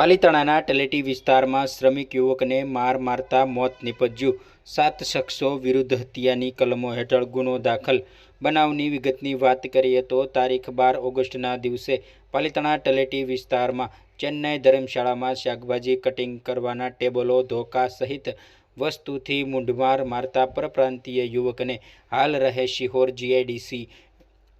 પાલીતાણાના તલેટી વિસ્તારમાં શ્રમિક યુવકને માર મારતા મોત નિપજ્યું. સાત શખ્સો વિરુદ્ધ હત્યાની કલમો હેઠળ ગુનો દાખલ. બનાવની વિગતની વાત કરીએ તો તારીખ બાર ઓગસ્ટના દિવસે પાલીતાણા તલેટી વિસ્તારમાં ચેન્નાઈ ધર્મશાળામાં શાકભાજી કટિંગ કરવાના ટેબલો, ધોકા સહિત વસ્તુથી મૂંઢમાર મારતા પરપ્રાંતીય યુવકને હાલ રહે શિહોર જીઆઈડીસી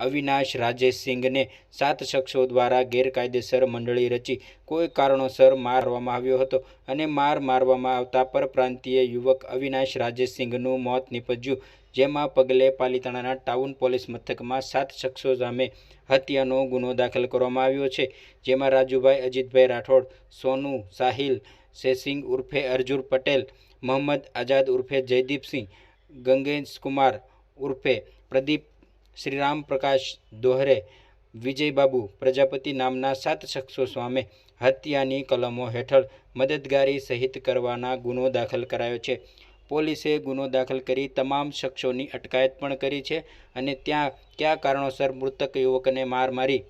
અવિનાશ રાજેશસિંઘને સાત શખ્સો દ્વારા ગેરકાયદેસર મંડળી રચી કોઈ કારણોસર મારવામાં આવ્યો હતો અને માર મારવામાં આવતા પરપ્રાંતીય યુવક અવિનાશ રાજેશસિંઘનું મોત નીપજ્યું, જેમાં પગલે પાલીતાણાના ટાઉન પોલીસ મથકમાં સાત શખ્સો સામે હત્યાનો ગુનો દાખલ કરવામાં આવ્યો છે, જેમાં રાજુભાઈ અજીતભાઈ રાઠોડ, સોનુ સાહિલ શેસિંગ ઉર્ફે અર્જુન પટેલ, મોહમ્મદ આઝાદ ઉર્ફે જયદીપસિંહ, ગંગેશકુમાર ઉર્ફે પ્રદીપ શ્રીરામ પ્રકાશ દોહરે વિજયબાબુ પ્રજાપતિ નામના સાત શખ્સો સામે હત્યાની કલમો હેઠળ મદદગારી સહિત કરવાના ગુનો દાખલ કરાયો છે. પોલીસે ગુનો દાખલ કરી તમામ શખ્સોની અટકાયત પણ કરી છે અને ત્યાં કયા કારણોસર મૃતક યુવકને માર મારી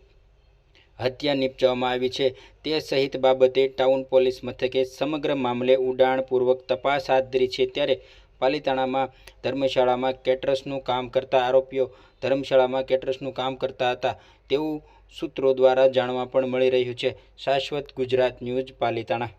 હત્યા નિપજાવવામાં આવી છે તે સહિત બાબતે ટાઉન પોલીસ મથકે સમગ્ર મામલે ઊંડાણપૂર્વક તપાસ હાથ ધરી છે. ત્યારે પાલીતાણામાં ધર્મશાળામાં કેટરસનું કામ કરતા આરોપીઓ ધર્મશાળામાં કેટરસનું કામ કરતા હતા. તેવું સૂત્રો દ્વારા જાણવા પણ મળી રહ્યું છે. શાશ્વત ગુજરાત ન્યૂઝ પાલીતાણા.